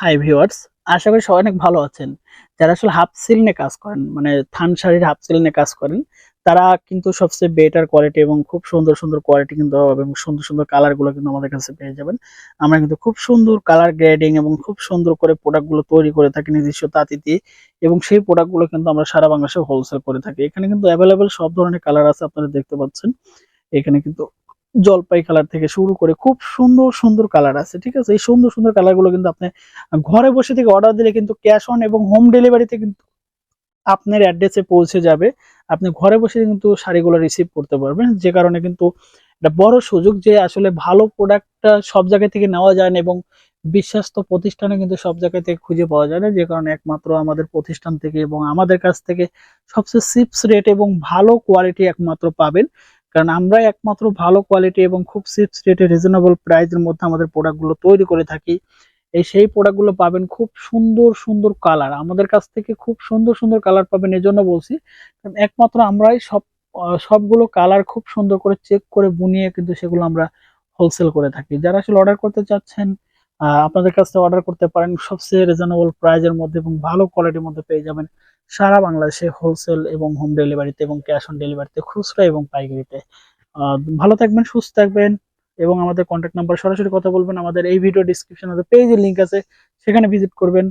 Hi viewers আশা করি সবাই অনেক ভালো আছেন। যারা আসলে হাফ সিল কাজ করেন মানে থান শাড়ির হাফ সিল কাজ করেন, তারা কিন্তু সবচেয়ে বেটার কোয়ালিটি এবং খুব সুন্দর সুন্দর কোয়ালিটি কিন্তু এবং সুন্দর সুন্দর কালারগুলো কিন্তু আমাদের কাছে পেয়ে যাবেন। আমরা কিন্তু খুব সুন্দর কালার গ্রেডিং এবং খুব সুন্দর করে প্রোডাক্টগুলো তৈরি করে থাকি নিজস্ব তাঁতি দিয়ে এবং সেই প্রোডাক্টগুলো কিন্তু আমরা সারা বাংলাদেশে হোলসেল করে থাকি। এখানে কিন্তু অ্যাভেলেবেল সব ধরনের কালার আছে, আপনারা দেখতে পাচ্ছেন। এখানে কিন্তু জলপাই কালার থেকে শুরু করে খুব সুন্দর সুন্দর কালার আছে, ঠিক আছে? এই সুন্দর সুন্দর কালারগুলো কিন্তু আপনি ঘরে বসে থেকে অর্ডার দিলে কিন্তু ক্যাশ অন এবং হোম ডেলিভারিতে কিন্তু আপনার অ্যাড্রেসে পৌঁছে যাবে। আপনি ঘরে বসে কিন্তু শাড়িগুলো রিসিভ করতে পারবেন। যে কারণে কিন্তু এটা বড় সুযোগ যে আসলে ভালো প্রোডাক্টটা সব জায়গা থেকে নেওয়া যায় না এবং বিশ্বাস্ত প্রতিষ্ঠানে কিন্তু সব জায়গা থেকে খুঁজে পাওয়া যায় না। যে কারণে একমাত্র আমাদের প্রতিষ্ঠান থেকে এবং আমাদের কাছ থেকে সবচেয়ে চিপস রেট এবং ভালো কোয়ালিটি একমাত্র পাবেন। কারণ আমরাই একমাত্র ভালো কোয়ালিটি এবং খুব চিপস রেটে রিজনেবল প্রাইসের মধ্যে আমাদের প্রোডাক্টগুলো তৈরি করে থাকি। এই সেই প্রোডাক্টগুলো পাবেন খুব সুন্দর সুন্দর কালার আমাদের কাছ থেকে খুব সুন্দর সুন্দর কালার পাবেন এজন্য বলছি, কারণ একমাত্র আমরাই সব সবগুলো কালার খুব সুন্দর করে চেক করে বুনিয়ে কিন্তু সেগুলো আমরা হোলসেল করে থাকি। যারা আসলে অর্ডার করতে চাচ্ছেন আপনাদের কাছ অর্ডার করতে পারেন, সবচেয়ে রিজনেবল প্রাইজের মধ্যে এবং ভালো কোয়ালিটির মধ্যে পেয়ে যাবেন। সারা বাংলাদেশে হোলসেল এবং হোম ডেলিভারিতে এবং ক্যাশ অন ডেলিভারিতে খুচরা এবং পাইকারিতে। ভালো থাকবেন, সুস্থ থাকবেন এবং আমাদের কন্ট্যাক্ট নাম্বার সরাসরি কথা বলবেন। আমাদের এই ভিডিও ডিসক্রিপশনে পেজের লিঙ্ক আছে, সেখানে ভিজিট করবেন।